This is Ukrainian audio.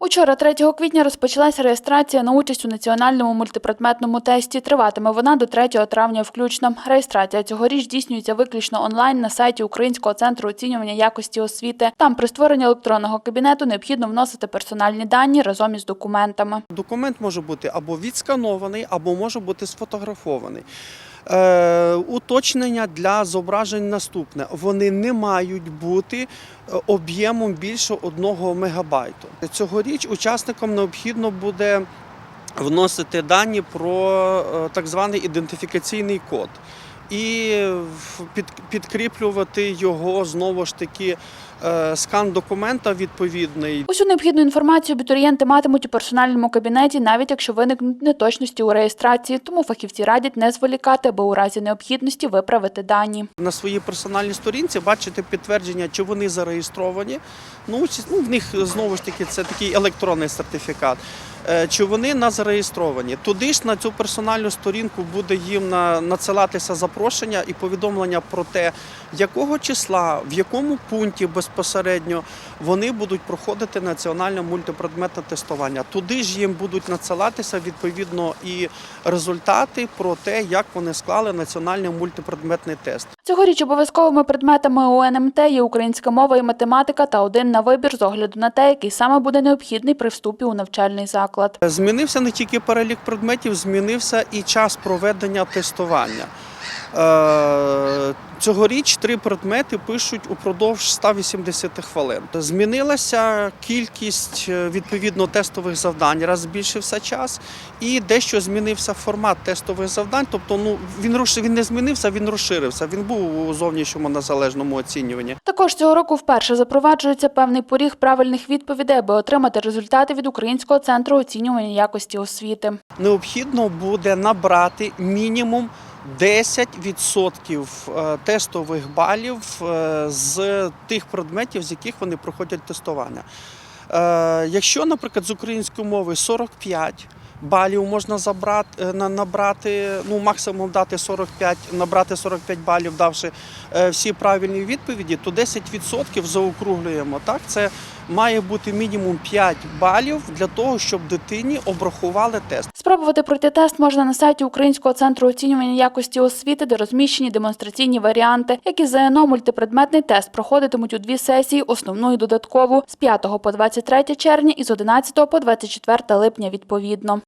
Учора, 3 квітня, розпочалася реєстрація на участь у національному мультипредметному тесті. Триватиме вона до 3 травня включно. Реєстрація цьогоріч здійснюється виключно онлайн на сайті Українського центру оцінювання якості освіти. Там при створенні електронного кабінету необхідно вносити персональні дані разом із документами. Документ може бути або відсканований, або може бути сфотографований. Е, уточнення для зображень наступне: вони не мають бути е, об'ємом більше 1 мегабайту. Цьогоріч учасникам необхідно буде вносити дані про е, так званий ідентифікаційний код. І під, підкріплювати його знову ж таки скан документа відповідний Усю необхідну інформацію абітурієнти матимуть у персональному кабінеті, навіть якщо виникнуть неточності у реєстрації. Тому фахівці радять не зволікати, аби у разі необхідності виправити дані. на своїй персональній сторінці бачите підтвердження, чи вони зареєстровані. Ну, ну в них знову ж таки це такий електронний сертифікат. Е, Чи вони на зареєстровані? Туди ж на цю персональну сторінку буде їм на- надсилатися запрошення і повідомлення про те, якого числа, в якому пункті безпосередньо вони будуть проходити національне мультипредметне тестування. Туди ж їм будуть надсилатися відповідно і результати про те, як вони склали національний мультипредметний тест. Цьогоріч обов'язковими предметами у НМТ є українська мова і математика та один на вибір з огляду на те, який саме буде необхідний при вступі у навчальний заклад. Змінився не тільки перелік предметів, змінився і час проведення тестування. Е, Цьогоріч три предмети пишуть упродовж 180 хвилин. Змінилася кількість е, відповідно тестових завдань, раз збільшився час, і дещо змінився формат тестових завдань. Тобто, ну він розши- він не змінився, він розширився. Він був у зовнішньому незалежному оцінюванні. Також цього року вперше запроваджується певний поріг правильних відповідей, аби отримати результати від Українського центру оцінювання якості освіти. необхідно буде набрати мінімум 10% е, тестових балів е, з тих предметів, з яких вони проходять тестування. Е, Якщо, наприклад, з української мови 45 балів можна забрати, набрати, ну максимум дати 45, набрати 45 балів, давши всі правильні відповіді, то 10% заокруглюємо. Так, це має бути мінімум 5 балів для того, щоб дитині обрахували тест. Спробувати пройти тест можна на сайті Українського центру оцінювання якості освіти, де розміщені демонстраційні варіанти, які ЗНО мультипредметний тест проходитимуть у дві сесії, основну і додаткову з 5 по 23 червня і з 11 по 24 липня відповідно.